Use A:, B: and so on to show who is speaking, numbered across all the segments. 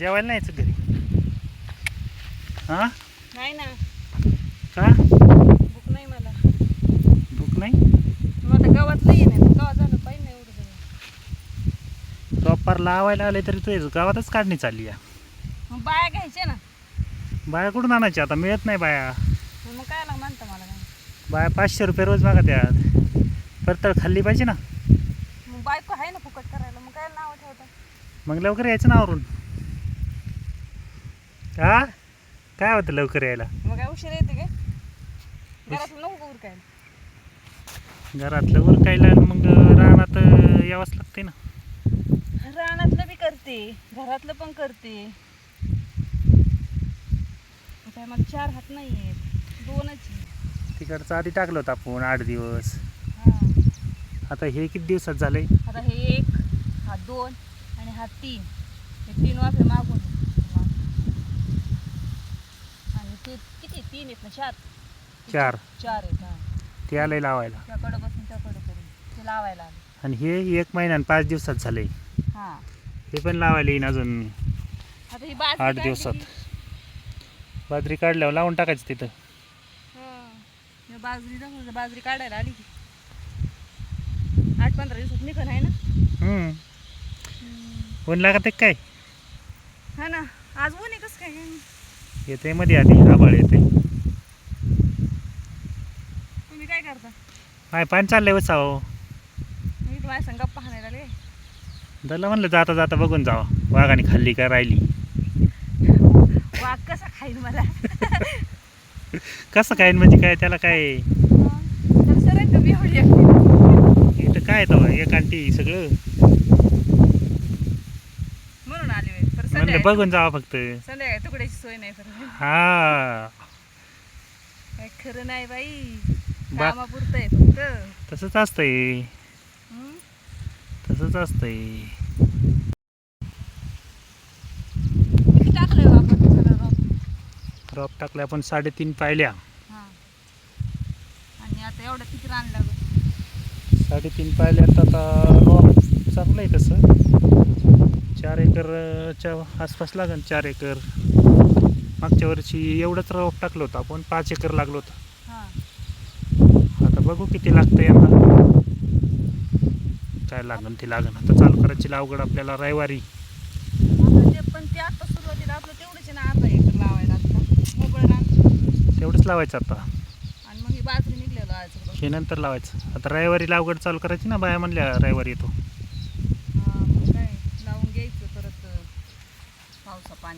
A: जेवायला नाही यायचं घरी. हा?
B: नाही ना.
A: का?
B: भूक नाही मला.
A: भूक नाही?
B: मग आता गावात नाही ना गावात झालं पाहिजे नाही एवढं सगळं
A: प्रॉपर लावायला आले तरी तू गावातच काढणी चालली या
B: मग बाया घ्यायच्या ना.
A: बाया कुठून आणायची आता? मिळत नाही बाया.
B: मग काय म्हणता मला? काय
A: बाया पाचशे रुपये रोज मागा त्यात परतळ खाल्ली पाहिजे ना.
B: मग बायको आहे ना फुकट करायला. मग काय नाव ठेवता
A: मग लवकर यायचं ना आवरून. हा? काय होतं लवकर यायला?
B: मग काय उशीर येते काय? घरातलं नको का उरकायला?
A: घरातलं उरकायला आणि मग रानात यावंच लागते ना.
B: रानातलं बी करते घरातलं पण करते. काय मला चार हात नाही आहेत दोनच आहे.
A: तिकडचं आधी टाकलं होतं आपण आठ दिवस.
B: हा.
A: आता हे किती दिवसात झाले
B: आता हे एक हा दोन आणि हा तीन. हे तीन वाफे मागून आणि ते किती? तीन आहेत ना चार.
A: चार.
B: चार आहेत हा.
A: ते आलंय लावायला.
B: त्याकडं बसून त्याकडं करून ते लावायला आले.
A: आणि हे एक महिना आणि पाच दिवसात झाले
B: हा.
A: हे पण लावायला येईन अजून
B: आता ही बाजरी
A: आठ
B: काढली
A: दिवसात.
B: की-
A: बाजरी काढल्यावर लावून टाकायचं तिथं.
B: हा. मी बाजरी दाखवलं बाजरी काढायला आली की. आठ पंधरा दिवसात निघन आहे ना?
A: हम्म. ऊन लागत आहे काय?
B: हा ना. आज ऊन आहे कसं काय?
A: येते मध्ये आधी आबाळ येते.
B: तुम्ही काय करता?
A: पाणी चाललंय बसाव
B: मी तुम्हाला संग आले
A: त्याला म्हणलं जाता जाता बघून जावा वाघाने खाल्ली का राहिली?
B: वाघ कसा खाईल मला?
A: कसं काय म्हणजे काय त्याला काय?
B: तर सर तुम्ही एवढी एकटी?
A: इथं काय तर एक आंटी सगळं
B: म्हणून आली बाई. तर
A: म्हणलं बघून जावा फक्त.
B: संध्याकाळी तुकड्याची सोय नाही तर
A: हा.
B: काय खरं नाही बाई.
A: बा-
B: कामापुरतं आहे फक्त.
A: तसंच असतंय.
B: हं?
A: तसंच असतंय.
B: किती टाकलंय हो आपण सगळं रोप?
A: ड्रॉप टाकले आपण साडेतीन पाहिल्या
B: हां. आणि आता एवढं किती रान लागत
A: साडेतीन पाहिल्यात आता ड्रॉप चांगलं आहे तसं. चार एकरच्या आसपास लागेल चार एकर. मागच्या वर्षी एवढंच ड्रॉप टाकलं होतं आपण पाच एकर लागलो होतं.
B: हां.
A: आता बघू किती लागतं यांना. काय लागन ते लागन. आता चालू करायची लावगड आपल्याला रविवारी.
B: पण ते आता सुरुवातीला आपलं तेवढंच आहे ना अर्धा एकर लावायला आता.
A: तेवढंच लावायचं आता.
B: आणि मग ही बाजरी निघलेलं
A: हे नंतर लावायचं. आता रविवारी लावगड चालू करायची ना बाया म्हणल्या रविवारी येतो.
B: परत पावसा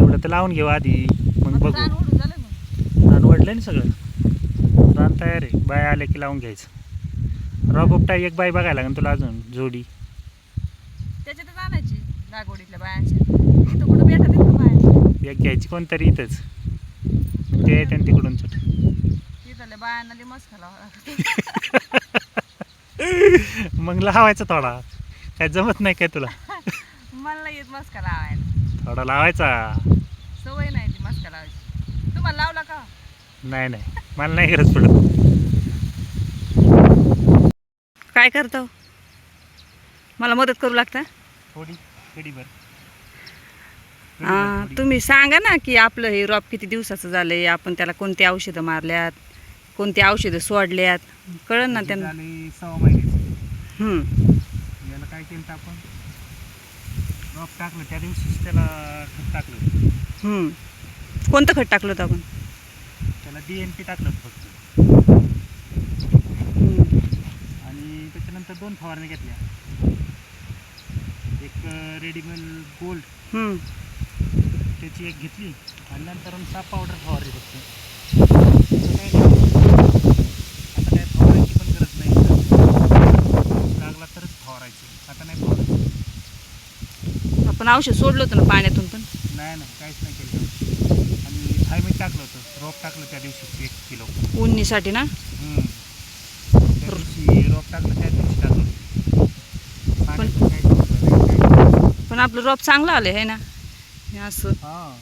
A: एवढं तर लावून घेऊ आधी. मग बघू.
B: रान ओढून झालं मग.
A: रान वाढलं ना सगळं. रान तयार आहे. बाया आल्या की लावून घ्यायचं. रॉबोपटा एक बाई बघायला लागेल तुला अजून जोडी.
B: त्याच्यातच आणायची लागवडीतल्या कुठं भेटत बाया.
A: एक घ्यायची कोणतरी इथंच. ते येते तिकडून सुट.
B: तिथल्या बायांना लई मस्त खाला
A: मग लावायचा थोडा. काय जमत नाही काय तुला?
B: मला नाही येत मस्का लावायला.
A: थोडा लावायचा.
B: सवय नाही ती मस्का लावायची. तुम्हाला लावला का?
A: नाही नाही. मला नाही गरज पडत.
B: काय करतो? मला मदत करू लागता?
A: थोडी
B: हा, तुम्ही सांगा ना की आपलं हे रॉप किती दिवसाचं झालंय? आपण त्याला कोणती औषधं मारल्यात? कोणती औषधं सोडल्यात? कळन ना त्यांना.
A: झाले सहा महिन्याची
B: हम्म.
A: याला काय केलं आपण? ड्रॉप टाकलं त्या दिवशीच त्याला खत टाकलं.
B: हम्म. कोणतं खत टाकलं होतं आपण?
A: त्याला डी एन पी टाकलं होतं फक्त.
B: हम्म.
A: आणि त्याच्यानंतर दोन फवारण्या घेतल्या. एक रेडीमेड गोल्ड
B: हम्म.
A: त्याची एक घेतली. आणि नंतर साप पावडर फवारली फक्त दुसरं काही नाही. आता काय फवारायची पण गरज नाही लागला तरच फवारायचं आता नाही फवारायचं
B: आपण औषध सोडलं होतं ना पाण्यातून पण.
A: नाही नाही काहीच नाही केलं. आणि थायमीट टाकलं होतं रोप टाकलं त्या दिवशी एक किलो.
B: उन्नीसाठी ना?
A: हम्म. त्या दिवशी रोप टाकलं त्या दिवशी टाकलं. पाण्यात काहीच नव्हतं, नाही काही.
B: पण आपलं रॉप चांगलं आलं आहे ना? हे असं.
A: हा.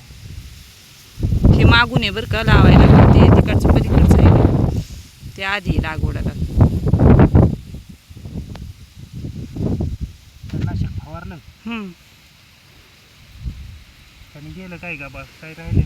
B: हे मागून आहे बरं का लावायला. ते तिकडचं पलीकडचं आहे ते आधी लागवडाला.
A: तणनाशक फवारलं.
B: हम्म.
A: आणि गेलं काय का बस? काय राहिले